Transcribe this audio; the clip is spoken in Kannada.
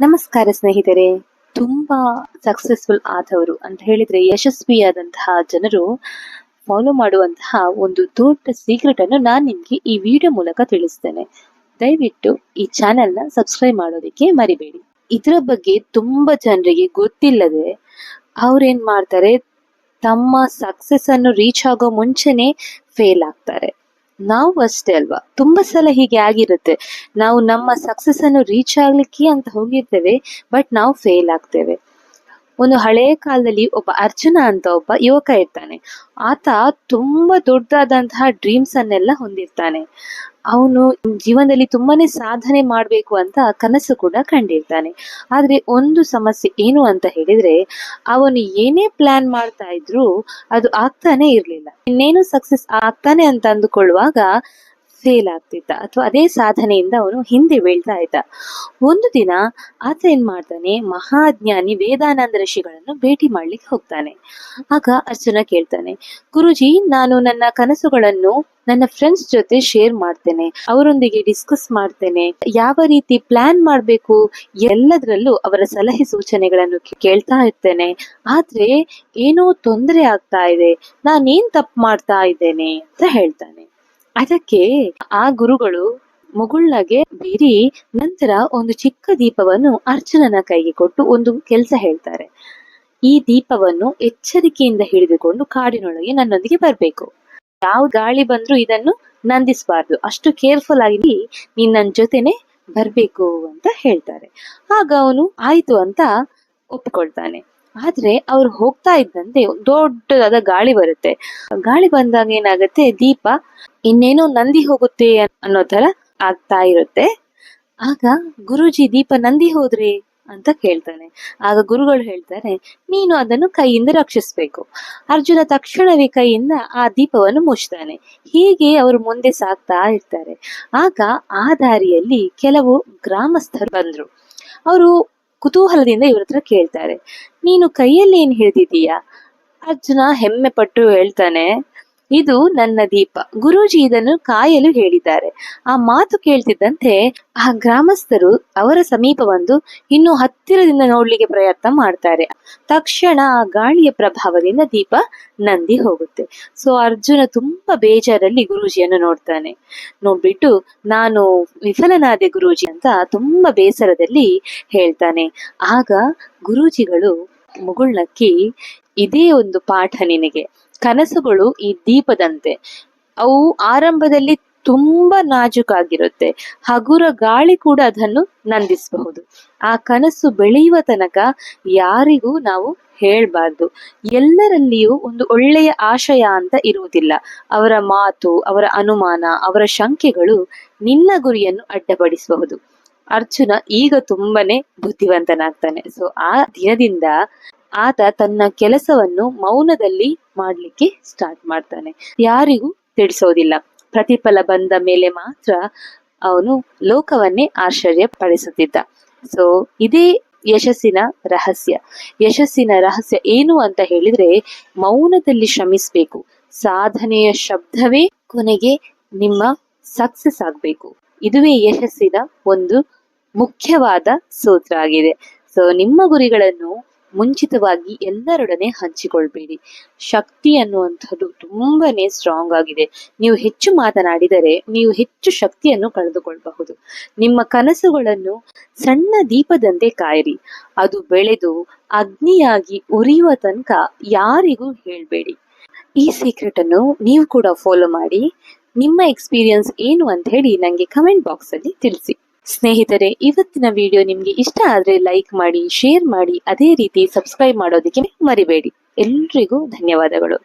ನಮಸ್ಕಾರ ಸ್ನೇಹಿತರೆ. ತುಂಬಾ ಸಕ್ಸಸ್ಫುಲ್ ಆದವರು ಅಂತ ಹೇಳಿದ್ರೆ ಯಶಸ್ವಿಯಾದಂತಹ ಜನರು ಫಾಲೋ ಮಾಡುವಂತಹ ಒಂದು ದೊಡ್ಡ ಸೀಕ್ರೆಟ್ ಅನ್ನು ನಾನು ನಿಮ್ಗೆ ಈ ವಿಡಿಯೋ ಮೂಲಕ ತಿಳಿಸ್ತೇನೆ. ದಯವಿಟ್ಟು ಈ ಚಾನೆಲ್ನ ಸಬ್ಸ್ಕ್ರೈಬ್ ಮಾಡೋದಕ್ಕೆ ಮರಿಬೇಡಿ. ಇದರ ಬಗ್ಗೆ ತುಂಬಾ ಜನರಿಗೆ ಗೊತ್ತಿಲ್ಲದೆ ಅವ್ರೇನ್ ಮಾಡ್ತಾರೆ? ತಮ್ಮ ಸಕ್ಸಸ್ ಅನ್ನು ರೀಚ್ ಆಗೋ ಮುಂಚೆನೆ ಫೇಲ್ ಆಗ್ತಾರೆ. ನಾವು ಅಷ್ಟೇ ಅಲ್ವಾ? ತುಂಬಾ ಸಲ ಹೀಗೆ ಆಗಿರುತ್ತೆ. ನಾವು ನಮ್ಮ ಸಕ್ಸಸ್ ಅನ್ನು ರೀಚ್ ಆಗ್ಲಿಕ್ಕೆ ಅಂತ ಹೋಗಿರ್ತೇವೆ ಬಟ್ ನಾವು ಫೇಲ್ ಆಗ್ತೇವೆ. ಒಂದು ಹಳೆಯ ಕಾಲದಲ್ಲಿ ಒಬ್ಬ ಅರ್ಜುನ ಅಂತ ಒಬ್ಬ ಯುವಕ ಇರ್ತಾನೆ. ಆತ ತುಂಬಾ ದೊಡ್ಡದಾದಂತಹ ಡ್ರೀಮ್ಸ್ ಅನ್ನೆಲ್ಲ ಹೊಂದಿರ್ತಾನೆ. ಅವನು ಜೀವನದಲ್ಲಿ ತುಂಬಾನೇ ಸಾಧನೆ ಮಾಡ್ಬೇಕು ಅಂತ ಕನಸು ಕೂಡ ಕಂಡಿರ್ತಾನೆ. ಆದ್ರೆ ಒಂದು ಸಮಸ್ಯೆ ಏನು ಅಂತ ಹೇಳಿದ್ರೆ, ಅವನು ಏನೇ ಪ್ಲಾನ್ ಮಾಡ್ತಾ ಇದ್ರು ಅದು ಆಗ್ತಾನೆ ಇರ್ಲಿಲ್ಲ. ಇನ್ನೇನು ಸಕ್ಸಸ್ ಆಗ್ತಾನೆ ಅಂತ ಅಂದುಕೊಳ್ಳುವಾಗ ಫೇಲ್ ಆಗ್ತಿದ್ದ ಅಥವಾ ಅದೇ ಸಾಧನೆಯಿಂದ ಅವನು ಹಿಂದೆ ಬೀಳ್ತಾ ಇದ್ದ. ಒಂದು ದಿನ ಆತ ಏನ್ ಮಾಡ್ತಾನೆ, ಮಹಾಜ್ಞಾನಿ ವೇದಾನಂದ ಋಷಿಗಳನ್ನು ಭೇಟಿ ಮಾಡ್ಲಿಕ್ಕೆ ಹೋಗ್ತಾನೆ. ಆಗ ಅರ್ಜುನ ಕೇಳ್ತಾನೆ, ಗುರುಜಿ, ನಾನು ನನ್ನ ಕನಸುಗಳನ್ನು ನನ್ನ ಫ್ರೆಂಡ್ಸ್ ಜೊತೆ ಶೇರ್ ಮಾಡ್ತೇನೆ, ಅವರೊಂದಿಗೆ ಡಿಸ್ಕಸ್ ಮಾಡ್ತೇನೆ. ಯಾವ ರೀತಿ ಪ್ಲಾನ್ ಮಾಡ್ಬೇಕು? ಎಲ್ಲದರಲ್ಲೂ ಅವರ ಸಲಹೆ ಸೂಚನೆಗಳನ್ನು ಕೇಳ್ತಾ ಇರ್ತೇನೆ. ಆದ್ರೆ ಏನೋ ತೊಂದರೆ ಆಗ್ತಾ ಇದೆ. ನಾನೇನ್ ತಪ್ಪು ಮಾಡ್ತಾ ಇದ್ದೇನೆ ಅಂತ ಹೇಳ್ತಾನೆ. ಅದಕ್ಕೆ ಆ ಗುರುಗಳು ಮುಗುಳ್ಳಗೆ ಬೀರಿ ನಂತರ ಒಂದು ಚಿಕ್ಕ ದೀಪವನ್ನು ಅರ್ಜುನನ ಕೈಗೆ ಕೊಟ್ಟು ಒಂದು ಕೆಲಸ ಹೇಳ್ತಾರೆ. ಈ ದೀಪವನ್ನು ಎಚ್ಚರಿಕೆಯಿಂದ ಹಿಡಿದುಕೊಂಡು ಕಾಡಿನೊಳಗೆ ನನ್ನೊಂದಿಗೆ ಬರಬೇಕು. ಯಾವ ಗಾಳಿ ಬಂದ್ರೂ ಇದನ್ನು ನಂದಿಸಬಾರ್ದು. ಅಷ್ಟು ಕೇರ್ಫುಲ್ ಆಗಿ ನೀನ್ ನನ್ನ ಜೊತೆನೆ ಬರ್ಬೇಕು ಅಂತ ಹೇಳ್ತಾರೆ. ಆಗ ಅವನು ಆಯ್ತು ಅಂತ ಒಪ್ಪಿಕೊಳ್ತಾನೆ. ಆದ್ರೆ ಅವ್ರು ಹೋಗ್ತಾ ಇದ್ದಂತೆ ದೊಡ್ಡದಾದ ಗಾಳಿ ಬರುತ್ತೆ. ಗಾಳಿ ಬಂದಾಗ ಏನಾಗುತ್ತೆ, ದೀಪ ಇನ್ನೇನೋ ನಂದಿ ಹೋಗುತ್ತೆ ಅನ್ನೋ ತರ ಆಗ್ತಾ ಇರುತ್ತೆ. ಆಗ ಗುರುಜಿ ದೀಪ ನಂದಿ ಹೋದ್ರಿ ಅಂತ ಕೇಳ್ತಾನೆ. ಆಗ ಗುರುಗಳು ಹೇಳ್ತಾರೆ, ನೀನು ಅದನ್ನು ಕೈಯಿಂದ ರಕ್ಷಿಸ್ಬೇಕು. ಅರ್ಜುನ ತಕ್ಷಣವೇ ಕೈಯಿಂದ ಆ ದೀಪವನ್ನು ಮುಚ್ತಾನೆ. ಹೀಗೆ ಅವರು ಮುಂದೆ ಸಾಗ್ತಾ ಇರ್ತಾರೆ. ಆಗ ಆ ದಾರಿಯಲ್ಲಿ ಕೆಲವು ಗ್ರಾಮಸ್ಥರು ಬಂದ್ರು. ಅವರು ಕುತೂಹಲದಿಂದ ಇವ್ರ ಹತ್ರ ಕೇಳ್ತಾರೆ. ನೀನು ಕೈಯಲ್ಲಿ ಏನ್ ಹಿಡಿದಿದೀಯಾ ಅರ್ಜುನ ಹೆಮ್ಮೆ ಪಟ್ಟು ಹೇಳ್ತಾನೆ ಇದು ನನ್ನ ದೀಪ. ಗುರೂಜಿ ಇದನ್ನು ಕಾಯಲು ಹೇಳಿದ್ದಾರೆ. ಆ ಮಾತು ಕೇಳ್ತಿದ್ದಂತೆ ಆ ಗ್ರಾಮಸ್ಥರು ಅವರ ಸಮೀಪ ಬಂದು ಇನ್ನು ಹತ್ತಿರದಿಂದ ನೋಡ್ಲಿಕ್ಕೆ ಪ್ರಯತ್ನ ಮಾಡ್ತಾರೆ. ತಕ್ಷಣ ಆ ಗಾಳಿಯ ಪ್ರಭಾವದಿಂದ ದೀಪ ನಂದಿ ಹೋಗುತ್ತೆ. ಸೊ, ಅರ್ಜುನ ತುಂಬಾ ಬೇಜಾರಲ್ಲಿ ಗುರೂಜಿಯನ್ನು ನೋಡ್ತಾನೆ. ನೋಡ್ಬಿಟ್ಟು, ನಾನು ವಿಫಲನಾದೆ ಗುರೂಜಿ ಅಂತ ತುಂಬಾ ಬೇಸರದಲ್ಲಿ ಹೇಳ್ತಾನೆ. ಆಗ ಗುರೂಜಿಗಳು ಮುಗುಳ್ನಕ್ಕಿ, ಇದೇ ಒಂದು ಪಾಠ ನಿನಗೆ. ಕನಸುಗಳು ಈ ದೀಪದಂತೆ. ಅವು ಆರಂಭದಲ್ಲಿ ತುಂಬಾ ನಾಜುಕಾಗಿರುತ್ತೆ. ಹಗುರ ಗಾಳಿ ಕೂಡ ಅದನ್ನು ನಂದಿಸಬಹುದು. ಆ ಕನಸು ಬೆಳೆಯುವ ತನಕ ಯಾರಿಗೂ ನಾವು ಹೇಳ್ಬಾರ್ದು. ಎಲ್ಲರಲ್ಲಿಯೂ ಒಂದು ಒಳ್ಳೆಯ ಆಶಯ ಅಂತ ಇರುವುದಿಲ್ಲ. ಅವರ ಮಾತು, ಅವರ ಅನುಮಾನ, ಅವರ ಶಂಕೆಗಳು ನಿನ್ನ ಗುರಿಯನ್ನು ಅಡ್ಡಪಡಿಸಬಹುದು. ಅರ್ಜುನ ಈಗ ತುಂಬಾನೇ ಬುದ್ಧಿವಂತನಾಗ್ತಾನೆ. ಸೊ ಆ ದಿನದಿಂದ ಆತ ತನ್ನ ಕೆಲಸವನ್ನು ಮೌನದಲ್ಲಿ ಮಾಡ್ಲಿಕ್ಕೆ ಸ್ಟಾರ್ಟ್ ಮಾಡ್ತಾನೆ. ಯಾರಿಗೂ ತಿಳಿಸೋದಿಲ್ಲ. ಪ್ರತಿಫಲ ಬಂದ ಮೇಲೆ ಮಾತ್ರ ಅವನು ಲೋಕವನ್ನೇ ಆಶ್ಚರ್ಯ ಪಡಿಸುತ್ತಿದ್ದ ಸೊ ಇದೇ ಯಶಸ್ಸಿನ ರಹಸ್ಯ. ಯಶಸ್ಸಿನ ರಹಸ್ಯ ಏನು ಅಂತ ಹೇಳಿದ್ರೆ, ಮೌನದಲ್ಲಿ ಶ್ರಮಿಸಬೇಕು. ಸಾಧನೆಯ ಶಬ್ದವೇ ಕೊನೆಗೆ ನಿಮ್ಮ ಸಕ್ಸಸ್ ಆಗ್ಬೇಕು. ಇದುವೇ ಯಶಸ್ಸಿನ ಒಂದು ಮುಖ್ಯವಾದ ಸೂತ್ರ ಆಗಿದೆ. ಸೊ ನಿಮ್ಮ ಗುರಿಗಳನ್ನು ಮುಂಚಿತವಾಗಿ ಎಲ್ಲರೊಡನೆ ಹಂಚಿಕೊಳ್ಬೇಡಿ. ಶಕ್ತಿ ಅನ್ನುವಂಥದ್ದು ತುಂಬಾನೇ ಸ್ಟ್ರಾಂಗ್ ಆಗಿದೆ. ನೀವು ಹೆಚ್ಚು ಮಾತನಾಡಿದರೆ ನೀವು ಹೆಚ್ಚು ಶಕ್ತಿಯನ್ನು ಕಳೆದುಕೊಳ್ಳಬಹುದು ನಿಮ್ಮ ಕನಸುಗಳನ್ನು ಸಣ್ಣ ದೀಪದಂತೆ ಕಾಯಿರಿ. ಅದು ಬೆಳೆದು ಅಗ್ನಿಯಾಗಿ ಉರಿಯುವ ತನಕ ಯಾರಿಗೂ ಹೇಳಬೇಡಿ. ಈ ಸೀಕ್ರೆಟ್ ಅನ್ನು ನೀವು ಕೂಡ ಫಾಲೋ ಮಾಡಿ. ನಿಮ್ಮ ಎಕ್ಸ್ಪೀರಿಯನ್ಸ್ ಏನು ಅಂತ ಹೇಳಿ ನನಗೆ ಕಮೆಂಟ್ ಬಾಕ್ಸ್ ಅಲ್ಲಿ ತಿಳಿಸಿ. ಸ್ನೇಹಿತರೆ, ಇವತ್ತಿನ ವಿಡಿಯೋ ನಿಮ್ಗೆ ಇಷ್ಟ ಆದ್ರೆ ಲೈಕ್ ಮಾಡಿ ಶೇರ್ ಮಾಡಿ, ಅದೇ ರೀತಿ ಸಬ್ಸ್ಕ್ರೈಬ್ ಮಾಡೋದಕ್ಕೆ ಮರಿಬೇಡಿ. ಎಲ್ರಿಗೂ ಧನ್ಯವಾದಗಳು.